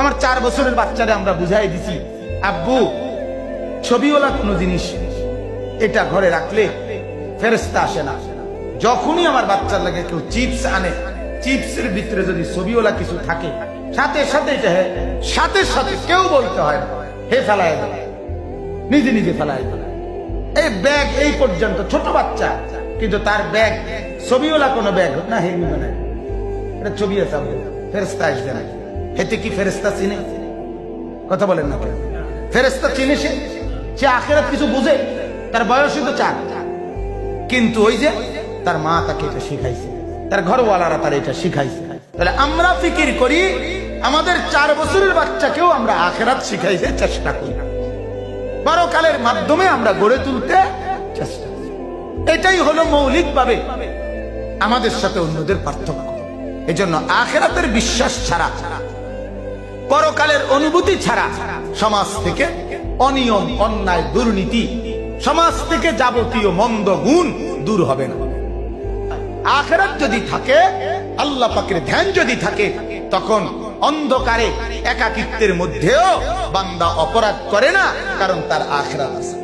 আমার চার বছরের বাচ্চারে আমরা বুঝাই দিছি, আব্বু, ছবিওয়ালা কোনো জিনিস এটা ঘরে রাখলে ফেরেস্তা আসে না যখনই আমার বাচ্চার লাগে কেউ চিপস আনে, চিপসের ভিতরে যদি ছবিওয়ালা কিছু থাকে, সাথে সাথে এটা সাথে সাথে কেউ বলতে হয় না, হে ফেলায়। নিজে নিজে ফেলায়। এই ব্যাগ এই পর্যন্ত, ছোট বাচ্চা, কিন্তু তার ব্যাগ, ছবিওয়ালা কোনো ব্যাগ না, হে নিবে এটা ছবি আছে। ফেরেস্তা আসবে না হেতে কি ফেরেস্তা চিনে? কথা বলেন না ফেরেস্তা চিনে সে? সে আখেরাত কিছু বুঝে? তার বয়সই তো চার। কিন্তু ওই যে তার মা তাকে এটা শিখাইছে। তার ঘরওয়ালারা তার এটা শিখাইছে। তাহলে আমরা ফিকির করি, আমাদের চার বছরের বাচ্চাকেও আমরা আখেরাত শিখাইতে চেষ্টা করি। পরকালের মাধ্যমে আমরা গড়ে তুলতে চেষ্টা করি। এটাই হলো মৌলিকভাবে আমাদের সাথে অন্যদের পার্থক্য। এজন্য আখেরাতের বিশ্বাস ছাড়া পরকালের অনুভূতি ছাড়া। সমাজ থেকে অনিয়ম, অন্যায়, দুর্নীতি, সমাজ থেকে যাবতীয় মন্দ গুণ দূর হবে না। আখেরাত যদি থাকে, আল্লাহ পাকের ধ্যান যদি থাকে, তখন অন্ধকারে একাকিত্বের মধ্যেও বান্দা অপরাধ করে না, কারণ তার আখেরাত আছে।